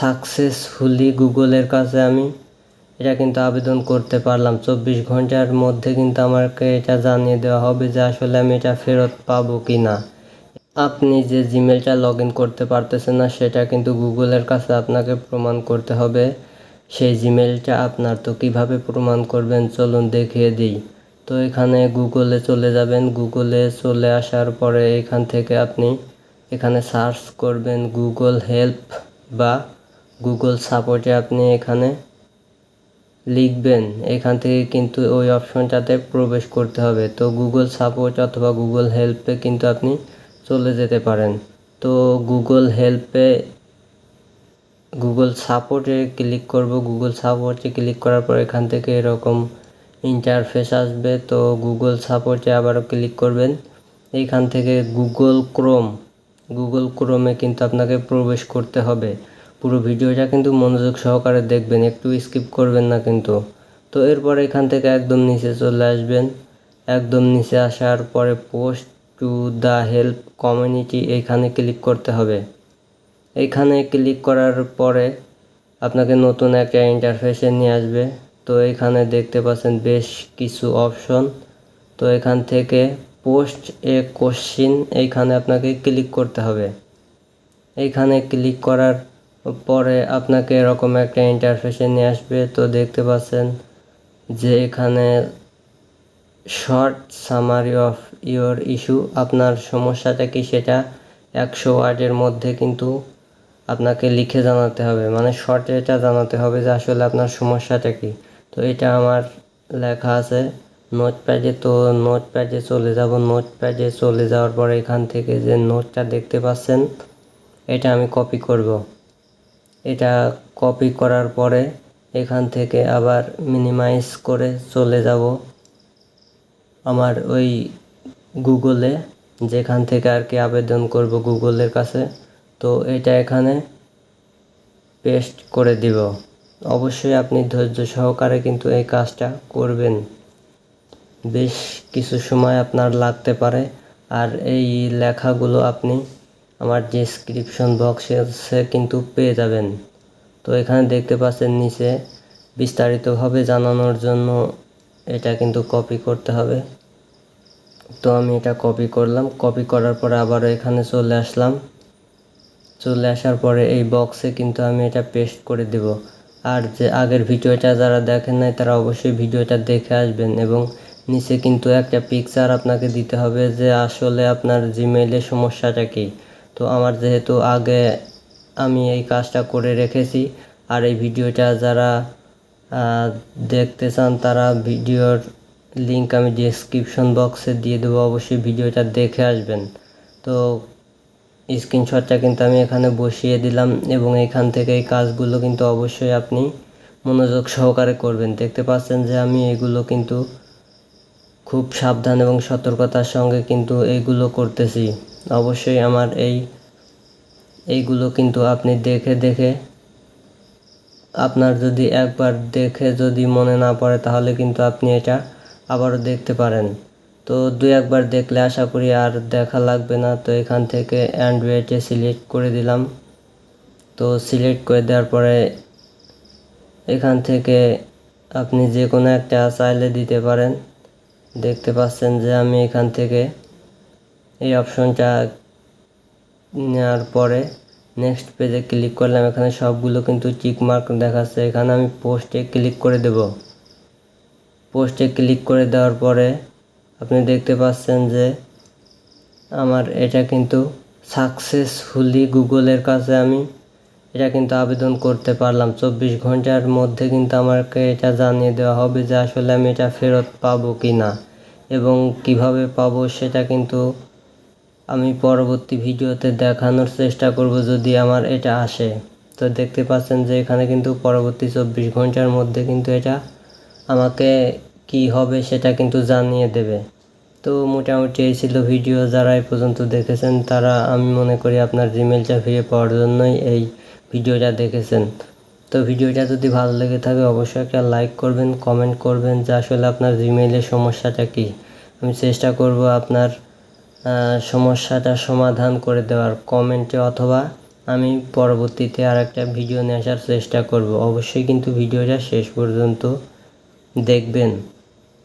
Successfully গুগলের কাছে আমি এটা কিন্তু আবেদন করতে পারলাম। চব্বিশ ঘণ্টার মধ্যে কিন্তু আমাকে এটা জানিয়ে দেওয়া হবে যে আসলে আমি এটা ফেরত পাবো কি না আপনি যে জিমেলটা লগ ইন করতে পারতেছেন না, সেটা কিন্তু গুগলের কাছে আপনাকে প্রমাণ করতে হবে। সেই জিমেলটা আপনার তো কীভাবে প্রমাণ করবেন, চলুন দেখিয়ে দিই। তো এখানে গুগলে চলে যাবেন। গুগলে চলে আসার পরে এখান থেকে আপনি এখানে সার্চ করবেন গুগল হেল্প বা গুগল সাপোর্টে আপনি এখানে লিখবেন। এখান থেকে কিন্তু ওই অপশনটাতে প্রবেশ করতে হবে। তো গুগল সাপোর্ট অথবা গুগল হেল্পে কিন্তু আপনি চলে যেতে পারেন। তো গুগল হেল্পে গুগল সাপোর্টে ক্লিক করব। গুগল সাপোর্টে ক্লিক করার পর এখান থেকে এরকম ইন্টারফেস আসবে। তো গুগল সাপোর্টে আবারও ক্লিক করবেন। এইখান থেকে গুগল ক্রোম গুগল ক্রোমে কিন্তু আপনাকে প্রবেশ করতে হবে। পুরো ভিডিওটা কিন্তু মনোযোগ সহকারে দেখবেন, একটু স্কিপ করবেন না কিন্তু। তো এরপর এখান থেকে একদম নিচে চলে আসবেন। একদম নিচে আসার পরে post to the help community এখানে ক্লিক করতে হবে। এইখানে ক্লিক করার পরে আপনাকে নতুন একটা ইন্টারফেসে নিয়ে আসবে। তো এখানে দেখতে পাচ্ছেন বেশ কিছু অপশন তো এখান থেকে পোস্ট এ কোশ্চিন এইখানে আপনাকে ক্লিক করতে হবে। এইখানে ক্লিক করার পরে আপনাকে এরকম একটা ইন্টারফেসে নিয়ে আসবে। তো দেখতে পাচ্ছেন যে এখানে short summary of your issue আপনার সমস্যাটা কি সেটা একশো ওয়ার্ডের মধ্যে কিন্তু আপনাকে লিখে জানাতে হবে। মানে শর্টে এটা জানাতে হবে যে আসলে আপনার সমস্যাটা কি। তো এটা আমার লেখা আছে নোট নোটপ্যাডে তো নোট নোটপ্যাডে চলে যাব। নোটপ্যাডে চলে যাওয়ার পরে এখান থেকে যে নোটটা দেখতে পাচ্ছেন, এটা আমি কপি করব। এটা কপি করার পরে এখান থেকে আবার মিনিমাইজ করে চলে যাব আমার ওই গুগলে যেখান থেকে আর কি আবেদন করব গুগলের কাছে। তো এটা এখানে পেস্ট করে দিব। অবশ্যই আপনি ধৈর্য সহকারে কিন্তু এই কাজটা করবেন। বেশ কিছু সময় আপনার লাগতে পারে। আর এই লেখাগুলো আপনি আমার ডিসক্রিপশন বক্সে কিন্তু পেয়ে যাবেন। তো এখানে দেখতে পাচ্ছেন নিচে বিস্তারিতভাবে জানানোর জন্য এটা কিন্তু কপি করতে হবে। তো আমি এটা কপি করলাম। কপি করার পরে আবার এখানে চলে আসলাম। চলে আসার পরে এই বক্সে কিন্তু আমি এটা পেস্ট করে দেব। আর যে আগের ভিডিওটা যারা দেখেন নাই, তারা অবশ্যই ভিডিওটা দেখে আসবেন এবং নিচে কিন্তু একটা পিকচার আপনাকে দিতে হবে যে আসলে আপনার জিমেইলের সমস্যাটা কী। তো আমার যেহেতু আগে আমি এই কাজটা করে রেখেছি, আর এই ভিডিওটা যারা দেখতে চান তারা ভিডিওর লিঙ্ক আমি ডিসক্রিপশন বক্সে দিয়ে দেবো, অবশ্যই ভিডিওটা দেখে আসবেন। তো স্ক্রিনশটটা কিন্তু আমি এখানে বসিয়ে দিলাম এবং এখান থেকে এই কাজগুলো কিন্তু অবশ্যই আপনি মনোযোগ সহকারে করবেন। দেখতে পাচ্ছেন যে আমি এগুলো কিন্তু খুব সাবধান এবং সতর্কতার সঙ্গে কিন্তু এইগুলো করতেছি। অবশ্যই আমার এই, এইগুলো কিন্তু আপনি দেখে দেখে আপনার যদি একবার দেখে যদি মনে না পড়ে তাহলে কিন্তু আপনি এটা আবারও দেখতে পারেন। তো দু একবার দেখলে আশা করি আর দেখা লাগবে না। তো এখান থেকে অ্যান্ড্রয়েডে সিলেক্ট করে দিলাম। তো সিলেক্ট করে দেওয়ার পরে এখান থেকে আপনি যে কোনো একটা চাইলে দিতে পারেন। দেখতে পাচ্ছেন যে আমি এখান থেকে এই অপশনটা নেওয়ার পরে নেক্সট পেজে ক্লিক করলাম। এখানে সবগুলো কিন্তু চিকমার্ক দেখাচ্ছে। এখানে আমি পোস্টে ক্লিক করে দেব। পোস্টে ক্লিক করে দেওয়ার পরে আপনি দেখতে পাচ্ছেন যে আমার এটা কিন্তু সাকসেসফুলি গুগলের কাছে আমি এটা কিন্তু আবেদন করতে পারলাম। চব্বিশ ঘণ্টার মধ্যে কিন্তু আমাকে এটা জানিয়ে দেওয়া হবে যে আসলে আমি এটা ফেরত পাবো কি না এবং কীভাবে পাবো সেটা কিন্তু আমি পরবর্তী ভিডিওতে দেখানোর চেষ্টা করব যদি আমার এটা আসে। তো দেখতে পাচ্ছেন যে এখানে কিন্তু পরবর্তী চব্বিশ ঘণ্টার মধ্যে কিন্তু এটা আমাকে কি হবে সেটা কিন্তু জানিয়ে দেবে। তো মোটামুটি এই ছিল ভিডিও যারা এই পর্যন্ত দেখেছেন তারা আমি মনে করি আপনার জিমেলটা ফিরে পাওয়ার জন্যই এই ভিডিওটা দেখেছেন। তো ভিডিওটা যদি ভালো লেগে থাকে অবশ্যই একটা লাইক করবেন কমেন্ট করবেন যে আসলে আপনার জিমেইলের সমস্যাটা কি। আমি চেষ্টা করব আপনার সমস্যাটা সমাধান করে দেওয়ার কমেন্টে অথবা আমি পরবর্তীতে আর একটা ভিডিও নিয়ে আসার চেষ্টা করব। অবশ্যই কিন্তু ভিডিওটা শেষ পর্যন্ত দেখবেন।